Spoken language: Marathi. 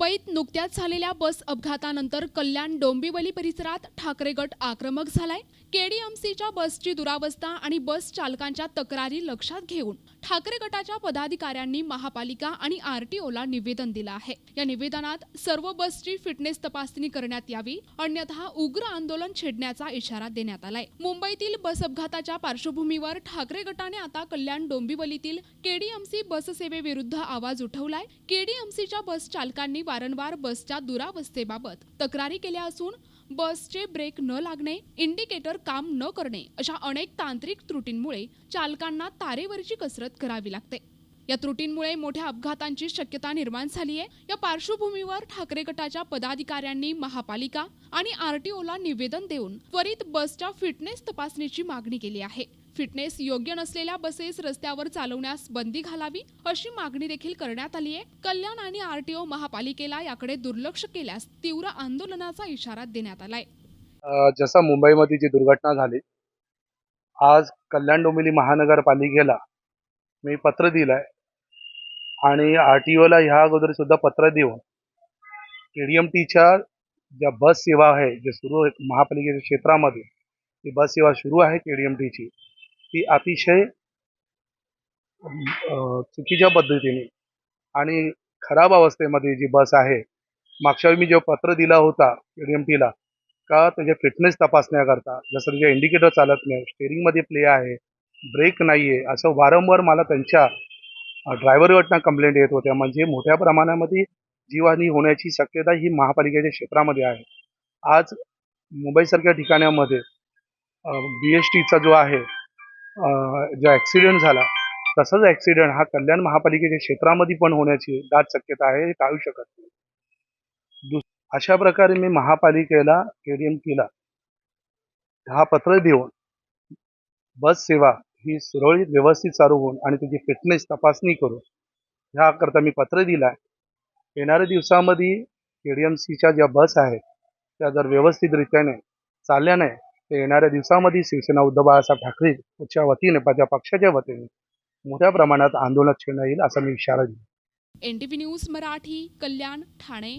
जिल्ह्यात झालेल्या बस अपघातानंतर कल्याण डोंबिवली परिसरात ठाकरे गट आक्रमक झालाय. केडीएमसीच्या बसची दुरावस्था आणि बस चालकांच्या तक्रारी लक्षात घेऊन ठाकरे गटाच्या पदाधिकाऱ्यांनी महापालिका आणि आरटीओला निवेदन दिलं आहे. या निवेदनात सर्व बसची फिटनेस तपासणी करण्यात यावी अन्यथा उग्र आंदोलन छेडण्याचा इशारा देण्यात आलाय. मुंबईतील बस अपघाताच्या पार्श्वभूमीवर ठाकरे गटाने आता कल्याण डोंबिवलीतील केडीएमसी बससेवेविरुद्ध आवाज उठवलाय. केडीएमसीच्या बस चालकांनी वारंवार बसच्या दुरावस्थेबाबत तक्रारी केल्या असून बसचे ब्रेक न लागणे इंडिकेटर काम न करणे अशा अनेक तांत्रिक त्रुटींमुळे चालकांना तारेवरची कसरत करावी लागते. या त्रुटींमुळे मोठ्या अपघातांची शक्यता निर्माण झाली आहे. या पार्श्वभूमीवर ठाकरे गटाच्या पदाधिकाऱ्यांनी महापालिका आणि आरटीओला निवेदन देऊन त्वरित बसच्या फिटनेस तपासणीची मागणी केली आहे. फिटनेस योग्य नसलेल्या बसेस रस्त्यावर चालवण्यास बंदी घालावी अशी मागणी देखील करण्यात आली आहे. कल्याण आणि आरटीओ महापालिकेला याकडे दुर्लक्ष केल्यास तीव्र आंदोलनाचा इशारा देण्यात आलाय. जसा मुंबईमध्ये जी दुर्घटना झाली आज कल्याण डोंबिवली महानगरपालिकेला मी पत्र दिलंय. आणि आर टी ओला ह्या अगोदर सुद्धा पत्र देऊन के डी एम टीच्या ज्या बस सेवा आहे जे सुरू आहे महापालिकेच्या क्षेत्रामध्ये ती बस सेवा सुरू आहे के डी एम टीची ती अतिशय चुकीच्या पद्धतीने आणि खराब अवस्थेमध्ये जी बस आहे मागच्या वेळी मी जेव्हा पत्र दिला होता के डी एम टीला का त्याच्या फिटनेस तपासण्याकरता जसं त्याचे इंडिकेटर चालत नाही स्टेरिंगमध्ये प्ले आहे ब्रेक नाही आहे असं वारंवार मला त्यांच्या ड्रायव्हरकडनं कंप्लेंट येत होत्या. म्हणजे मोठ्या प्रमाणामध्ये जीवहानी होण्याची शक्यता ही महापालिकेच्या क्षेत्रामध्ये आहे. आज मुंबईसारख्या ठिकाणामध्ये बी एस टीचा जो आहे जो ॲक्सिडेंट झाला तसंच ॲक्सिडेंट हा कल्याण महापालिकेच्या क्षेत्रामध्ये पण होण्याची दाट शक्यता आहे हे टाळू शकत नाही. दुस अशा प्रकारे मी महापालिकेला के डी एम केला. हा पत्र देऊन बस सेवा ही सुरळीत व्यवस्थित चालू होऊन आणि त्याची फिटनेस तपासणी करून ह्याकरता मी पत्र दिलं आहे येणाऱ्या दिवसामध्ये के डी एम सीच्या ज्या बस आहेत त्या जर व्यवस्थितरित्याने चालल्या नाही तर येणाऱ्या दिवसामध्ये शिवसेना उद्धव बाळासाहेब ठाकरेच्या वतीने त्या पक्षाच्या वतीने मोठ्या प्रमाणात आंदोलन छेडण्यात येईल असा मी इशारा दिला एनटीव्ही न्यूज मराठी कल्याण ठाणे.